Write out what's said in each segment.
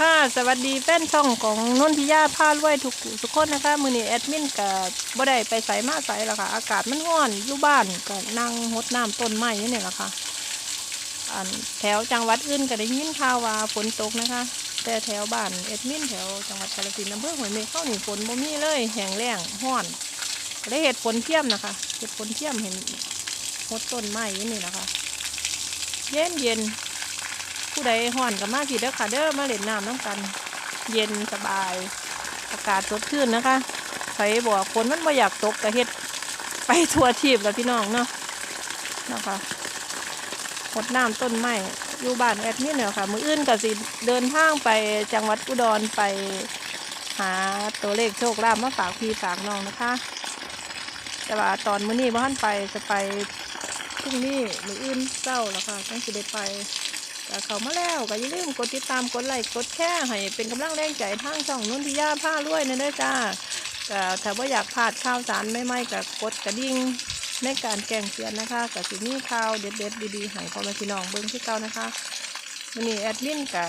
ค่ะ สวัสดีแฟนช่องของนนทิยาพาด้วยทุกทุกคนนะคะ มือนี้แอดมินกับบ่ได้ไปใส่มาใส่แล้วค่ะ อากาศมันร้อนอยู่บ้านก็นั่งหดน้ำต้นไม้นี่เนี่แหละค่ะอันแถวจังหวัดอื่นก็ได้ยินข่าวว่าฝนตกนะคะ แต่แถวบ้านแอดมินแถวจังหวัดกาฬสินธุ์อำเภอห้วยเมฆเข้าหนีฝนบ่มีเลยแห้งแล้งห้อนก็ได้เห็ดฝนเทียมนะคะเห็ดฝนเทียมเห็นหดต้นไม้นี่นะคะ เย็นเย็น ผู้ใดห่อนกับมาพี่เด้อค่ะเด้อมาเล่นน้ำน้ำกัน เย็นสบาย อากาศสดชื่นนะคะใครบอกฝนมันไม่อยากตกกระเฮ็ดไปทั่วทีบแล้วพี่น้องเนาะนะคะหดน้ำต้นไม้อยู่บ้านแอดมินเนี่ยค่ะ มืออื่นก็สิเดินทางไปจังหวัดอุดรไปหาตัวเลขโชคลาภมาฝากพี่ฝากน้องนะคะ แต่ว่าตอนมื้อนี้บ่ทันไปจะไปพรุ่งนี้มืออื่นเช้าแล้วค่ะต้องสิได้ไป ก็เข้ามาแล้วก็อย่าลืมกดติดตามกดไลค์กดแชร์ให้เป็นกำลังแรงใจทางช่องนุ่นทิยาผ้ารวยนะเด้อจ้าก็ถ้าว่าอยากพลาดข่าวสารไม่ไม่ก็กดกระดิ่งในการแจ้งเตือนนะคะก็สิมีข่าวเด็ดๆดีๆให้พ่อแม่พี่น้องเบิ่งที่เก่านะคะวันนี้แอดมินก็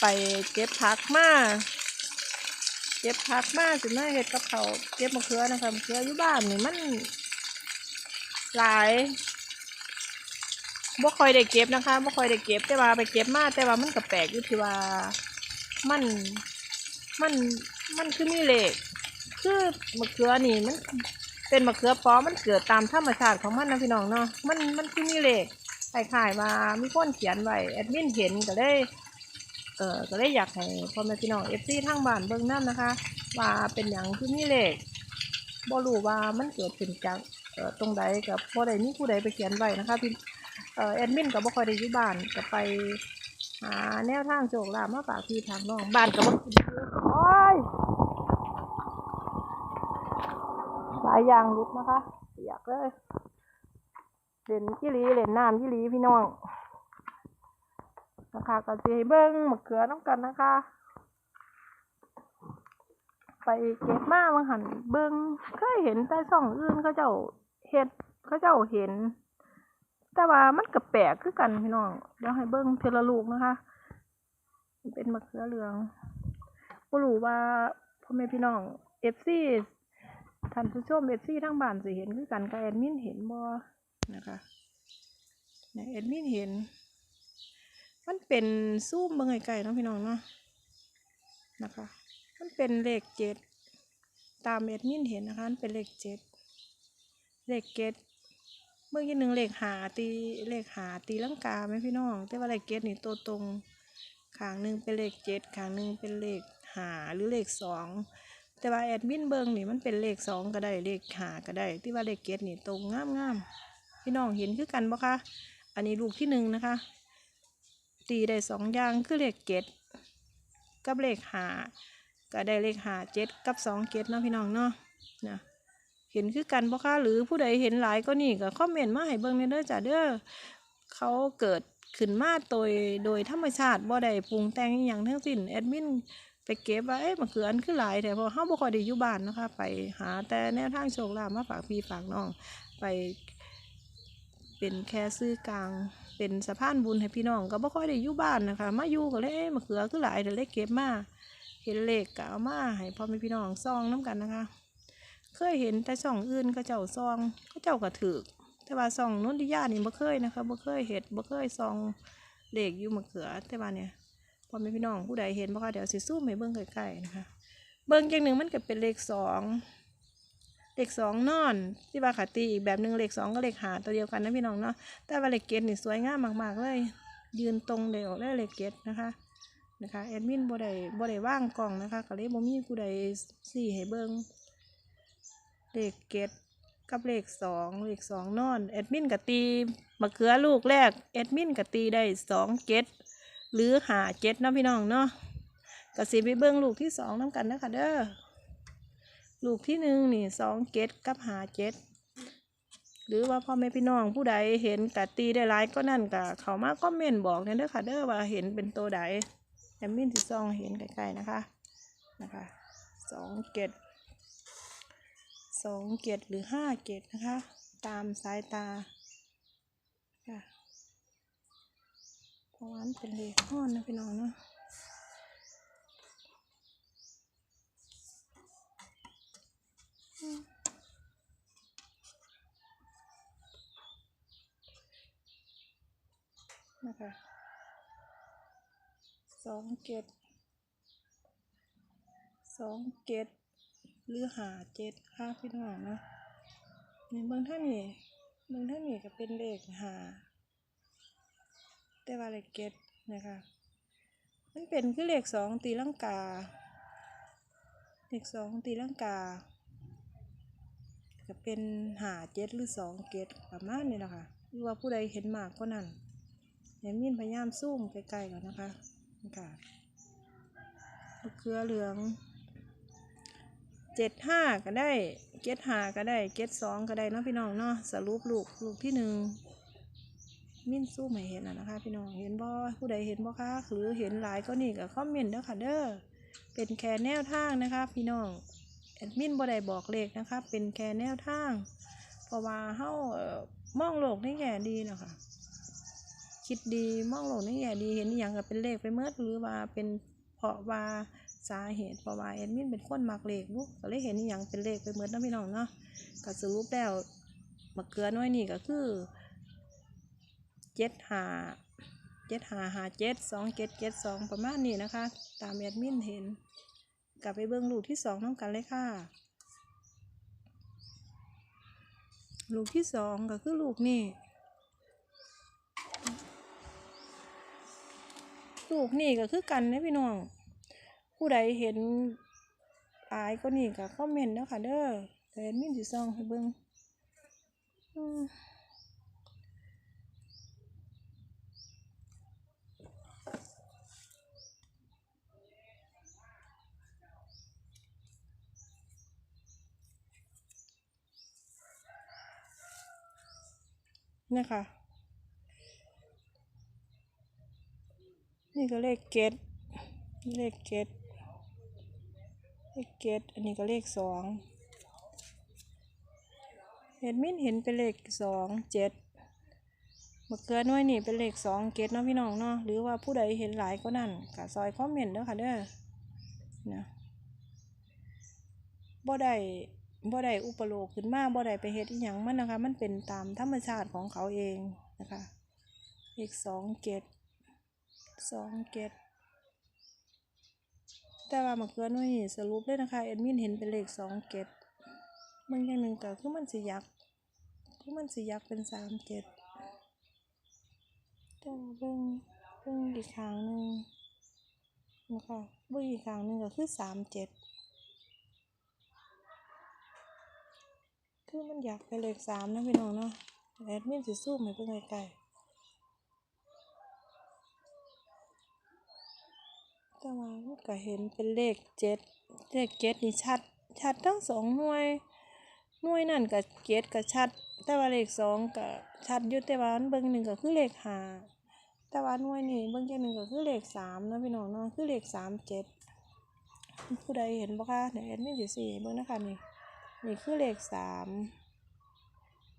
ไปเก็บผักมาเก็บผักมาสิมาเฮ็ดกับเขาเก็บมะเขือนะคะมะเขืออยู่บ้านนี่มันหลาย บ่ค่อยได้เก็บนะคะบ่ค่อยได้เก็บแต่ว่าไปเก็บมาแต่ว่ามันก็แปลกอยู่ที่ว่ามันมันมันคือมีเหล็กคือมะเขือนี่มันเป็นมะเขือปลอมมันเกิดตามธรรมชาติของมันนะพี่น้องเนาะมันมันคือมีเหล็กคล้ายๆว่ามีคนเขียนไว้แอดมินเห็นก็ได้เออก็ได้อยากให้พ่อแม่พี่น้องเอฟซีทางบ้านเบิ่งน้ำนะคะ ว่าเป็นอย่างคือมีเหล็กบ่รู้ว่ามันเกิดขึ้นจากเออตรงใดกับบ่ได้มีผู้ใดไปเขียนไว้นะคะพี่ เออแอดมินก็บ่คอยได้อยู่บ้านก็ไปหาแนวทางโจกลามาฝากพี่ทางน้องบ้านก็บ่โอ้ยหลายอย่างลุกนะคะอยากเลยเล่นยี่ลีเล่นน้ำยี่ลีพี่น้องนะคะก็สิให้เบิ้งมะเขือน้ำกันนะคะ ไปเก็บมาบางหันเบิ้งเคยเห็นแต่ช่องอื่นเขาเจ้าเฮ็ดเขาเจ้าเห็น แต่ว่ามันก็แปลกคือกันพี่น้องเดี๋ยวให้เบิ้งเทละลูกนะคะ เป็นมะเขือเหลืองบ่รู้ว่าพ่อแม่พี่น้องเอฟซีท่านผู้ชมเอฟซีทั้งบ้านสิเห็นคือกันกับแอดมินเห็นบ่นะคะเนี่ยแอดมินเห็น มันเป็นซูมเบิ่งไกลๆเนาะพี่น้องเนาะนะคะ มันเป็นเลขเจ็ดตามแอดมินเห็นนะคะ มันเป็นเลขเจ็ดเลขเจ็ด เมื่อกี้หนึ่งเลขหาตีเลขหาตีลังกาไหมพี่น้อง แต่ว่าเลขเกตนี่ตัวตรงขางหนึ่งเป็นเลขเจ็ดขางหนึ่งเป็นเลขหาหรือเลขสองแต่ว่าแอดมินเบิงนี่มันเป็นเลขสองก็ได้เลขหาก็ได้ ที่ว่าเลขเกตนี่ตรงงามงามๆพี่น้องเห็นคือกันปะคะอันนี้ลูกที่หนึ่งนะคะ ตีได้สองอย่างคือเลขเกตกับเลขหาก็ได้เลขหาเจ็ดกับสองเกตเนาะพี่น้องเนาะนะ เห็นคือกันบ่คะหรือผู้ใดเห็นหลายก็นี่ก็คอมเมนต์มาให้เบิ่งในเด้อจ้ะเด้อเขาเกิดขึ้นมาโดยโดยธรรมชาติบ่ได้ปรุงแต่งอหย่างทั้งสิ้นแอดมินไปเก็บว่าเอ๊ะมันคืออันคือหลายแต่พราะเฮาบ่ค่อยได้อยู่บ้านนะคะ ไปหาแต่แนวทางโชคลาภมาฝากพี่ฝากน้องไปเป็นแค่ซื้อกลางเป็นสะพานบุญให้พี่น้องก็บ่ค่อยได้อยู่บ้านนะคะ มาอยู่ก็เลยเอ๊ะมะเขือคือหลายเดี๋ยวเลยเก็บมาเห็นเลขก็เอามาให้พ่อแม่พี่น้องซองน้กันนะคะ เคยเห็นแต่ช่องอื่นเขาเจ้าซองเขาเจ้าก็ถือแต่ว่าซองนุ่นทิยานี่บ่เคยนะคะบ่เคยเห็ดบ่เคยซองเลขอยู่มะเขือแต่ว่าเนี่ยพอแม่พี่น้องผู้ใดเห็นบ่คะเดี๋ยวสิซูมให้เบิ่งใกล้ๆนะคะ เบิ่งอย่างหนึ่งมันก็เป็นเลขสองเลขสองนอน ที่ว่าขาตีอีกแบบหนึ่งเลขสองก็เลขหาตัวเดียวกันนะพี่น้องเนาะแต่ว่าเลขเกตนี่สวยงามมากๆเลย ยืนตรงเดียวได้เลขเกตนะคะนะคะแอดมินบ่ได้บ่ได้ว่างกล่องนะคะก็เลยบ่มีผู้ใดสี่ให้เบิ่ง เลขเกตกับเลขสองเลขสองนอนแอดมินกตีมะเขือลูกแรกแอดมินกตีได้สองเกตหรือหาเจ็ดนะพี่น้องเนาะกสิไปเบิ้งลูกที่สองน้ำกันนะคะเด้อลูกที่หนึ่งนี่สองเกตกับหาเจ็ดหรือว่าพ่อแม่พี่น้องผู้ใดเห็นกตีได้หลายก็นั่นกะเขามาคอมเมนบอกเนี่ยเด้อค่ะเด้อว่าเห็นเป็นตัวใดแอดมินที่ซองเห็นใกล้ๆนะคะนะคะสองเกต สองเกตหรือห้าเกตนะคะ ตามสายตาค่ะพ่อราะว่ามเป็นเลขห้อนนะพี่น้องเนาะนะคะสองเกตสองเกต หรือหาเจ็ดค่ะพี่น้องเนาะในเมืองท่านนี่เมืองท่านนี่ก็เป็นเลขหาแต่ว่าเลขเกตนะคะมันเป็นคือเลขสองตีลังกา เลขสองตีลังกาก็เป็นหาเจ็ดหรือสองเกตประมาณนี้นะคะหรือว่าผู้ใดเห็นมากก็นั่นเดี๋ยวมินพยายามซูมใกล้ๆก่อนนะคะนี่ค่ะมะเขือเหลือง เจ็ดห้าก็ได้เจ็ดห้าก็ได้เจ็ดสองก็ได้เนาะพี่น้องเนาะสรุปลูกลูกที่หนึ่งมิ่นสู้ไม่เห็นอะนะคะ พี่น้องเห็นบ่ผู้ใดเห็นบ่คะหรือเห็นหลายก็นี่ก็คอมเมนต์เด้อค่ะเด้อเป็นแค่แนวทางนะคะ พี่น้องแอดมินบ่ได้บอกเลขนะคะ เป็นแค่แนวทาง เพราะว่าเฮาม่อมองโลกในแง่ดีนะคะคิดดีมองโลกในแง่ดีเห็นอย่างก็เป็นเลขไปเมื่อหรือว่าเป็นเพราะว่า สาเหตุเพราะว่าแอดมินเป็นคนมักเลขลูกก็เลยเห็นอย่างเป็นเลขไปเหมือนะพี่น้องเนาะก็สรุปแล้วมะเขือน้อยนี่ก็คือเจ็ดหาเจ็ดหาหาเจ็ดสองเจ็ดเจ็ดสองประมาณนี้นะคะ ตามแอดมินเห็น กลับไปเบิ้งลูกที่สองน้องกันเลยค่ะ ลูกที่สองก็คือลูกนี่ลูกนี่ก็คือกันนะพี่น้อง ผู้ใดเห็นอายก็นี่ก็คอมเมนต์แล้วค่ะเด้อแต่แอดมินสิซองให้เบิ้งอืมนะคะ นี่ก็เลขเกตเลขเกต เลขเกตอันนี้ก็เลขสองเห็นมินเห็นเป็นเลขสองเจ็ดมะเขือน้อยนี่เป็นเลขสองเกตเนาะพี่น้องเนาะหรือว่าผู้ใดเห็นหลายก็นั่นก็ซอยคอมเมนต์เด้อค่ะเด้อนะบ่ได้บ่ได้อุปโลกขึ้นมาบ่ได้ไปเฮ็ดอีหยังมันนะคะ มันเป็นตามธรรมชาติของเขาเองนะคะเลขสองเกตสองเกต แต่ว่ามะเขือน้อยสรุปเลยนะคะแอดมินเห็นเป็นเลขสองเกตมันอย่างหนึ่งก็คือมันสิยักษ์คือมันสิยักษ์เป็นสามเจ็ดแต่เบิ่งเบิ่งอีกครั้งหนึ่งนะคะเบิ่งอีกครั้งหนึ่งก็คือสามเจ็ดคือมันอยากเป็นเลขสามนะพี่น้องเนาะแอดมินสิสู้ให้เพิ่งไกลๆ แต่ว่ามันก็เห็นเป็นเลขเจ็ดเลขเจ็ดนี่ชัด ชัดทั้งสองหน่วย หน่วยนั่นก็เจ็ดก็ชัด แต่ว่าเลขสองก็ชัดอยู่แต่ว่าอันเบิ่งหนึ่งก็คือเลขห้าแต่ว่าหน่วยนี่เบิ่งแค่หนึ่งก็คือเลขสามนะพี่น้องเนาะคือเลขสามเจ็ดผู้ใดเห็นบ่คะเดี๋ยวแอดมินสิสี่เบิ่งนะคะนี่นี่คือเลขสาม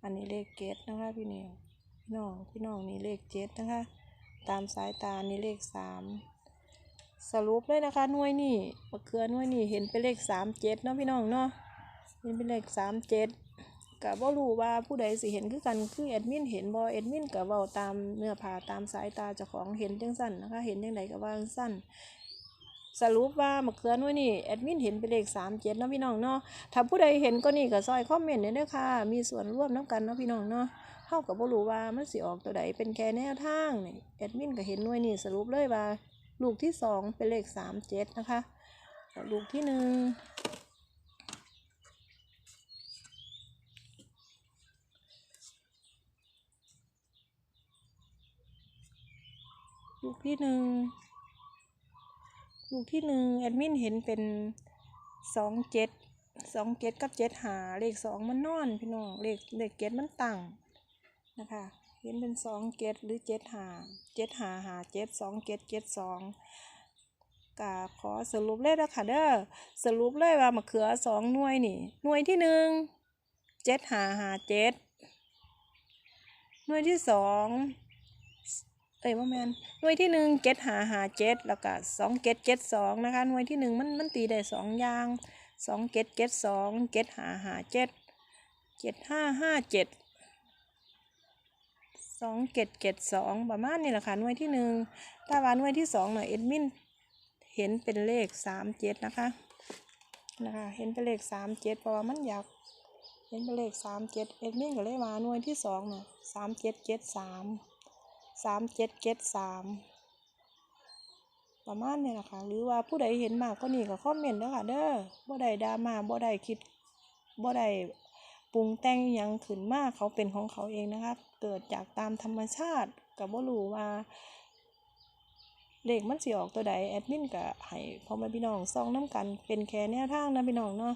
อันนี้เลขเจ็ดนะคะพี่นิวพี่น้องพี่น้องนี่เลขเจ็ดนะคะ ตามสายตานี่เลขสาม สรุปเลยนะคะหน่วยนี่มะเขือหน่วยนี่เห็นเป็นเลขสามเจ็ดเนาะพี่น้องเนาะเห็นเป็นเลขสามเจ็ดกะบ่รู้ว่าผู้ใดสิเห็นคือกันคือแอดมินเห็นบ่แอดมินกะเว้าตามเนื้อผ้าตามสายตาเจ้าของเห็นจังสั้นนะคะเห็นจังไดก็ว่าสั้นสรุปว่ามะเขือน่วยนี่แอดมินเห็นเป็นเลขสามเจ็ดเนาะพี่น้องเนาะถ้าผู้ใดเห็นก็นี่ก็ซอยคอมเมนต์เนี่ยเด้อค่ะมีส่วนร่วมน้ำกันเนาะพี่น้องเนาะเท่ากับบ่รู้ว่ามันสิออกตัวใดเป็นแค่แนวทางนี่แอดมินก็เห็นน่วยนี่สรุปเลยว่า ลูกที่สองเป็นเลขสามเจ็ดนะคะ ลูกที่หนึ่งลูกที่หนึ่งลูกที่หนึ่งแอดมินเห็นเป็นสองเจ็ดสองเจ็ดกับเจ็ดหาเลขสองมันนอนพี่น้องเลขเลขเจ็ดมันตั้งนะคะ เห็นเป็นสองเจ็ดหรือเจ็ดหาเจ็ดหาหาเจ็ดสองเจ็ดเจ็ดสองกาขอสรุปเลยนะคะเด้อสรุปเลยว่ามะเขือสองหน่วยนี่ หน่วยที่หนึ่งเจ็ดหาหาเจ็ดหน่วยที่สองเอ้ยว่าแมนหน่วยที่หนึ่งเจ็ดหาหาเจ็ดแล้วก็สองเจ็ดเจ็ดสองนะคะ หน่วยที่หนึ่งมันมันตีได้สองอย่างสองเจ็ดเจ็ดสองเจ็ดหาหาเจ็ดเจ็ดห้าห้าเจ็ด สองเจ็ดเจ็ดสองประมาณนี้แหละค่ะหน่วยที่หนึ่งถ้าว่าหน่วยที่สองหน่อยเอ็ดมินเห็นเป็นเลขสามเจ็ดนะคะนะคะเห็นเป็นเลขสามเจ็ดเพราะว่ามันอยากเห็นเป็นเลขสามเจ็ดเอ็ดมินก็เลยว่าหน่วยที่สองน่ะสามเจ็ดเจ็ดสามสามเจ็ดเจ็ดสามประมาณนี้แหละค่ะหรือว่าผู้ใดเห็นมากก็นี่ก็คอมเมนต์เด้อค่ะเด้อบ่ได้ดราม่าบ่ได้คิดบ่ได้ ปรุงแต่งยังขึ้นมากเขาเป็นของเขาเองนะคะ เกิดจากตามธรรมชาติกับบ่รู้ว่าเลขมันสิออกตัวใดแอดมินก็ให้พ่อแม่พี่น้องส่องน้กันเป็นแค่แนวทางนะพี่น้องเนาะ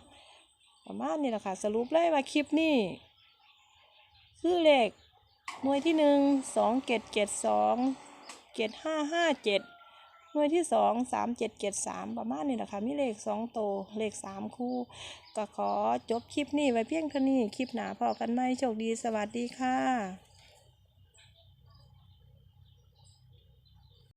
ประมาณนี้แหละค่ะ สรุปเลยว่าคลิปนี้คือเลขหน่วยที่หนึ่งสองเจ็ดเจ็ดสองเจ็ดห้าห้าเจ็ด น่วยที่สองสามเจ็ดเจ็ดสามประมาณนี้แหละค่ะมีเลขสองโตเลขสามคู่ ก็ขอจบคลิปนี้ไว้เพียงเท่านี้คลิปหนาพอกันไหมโชคดีสวัสดีค่ะ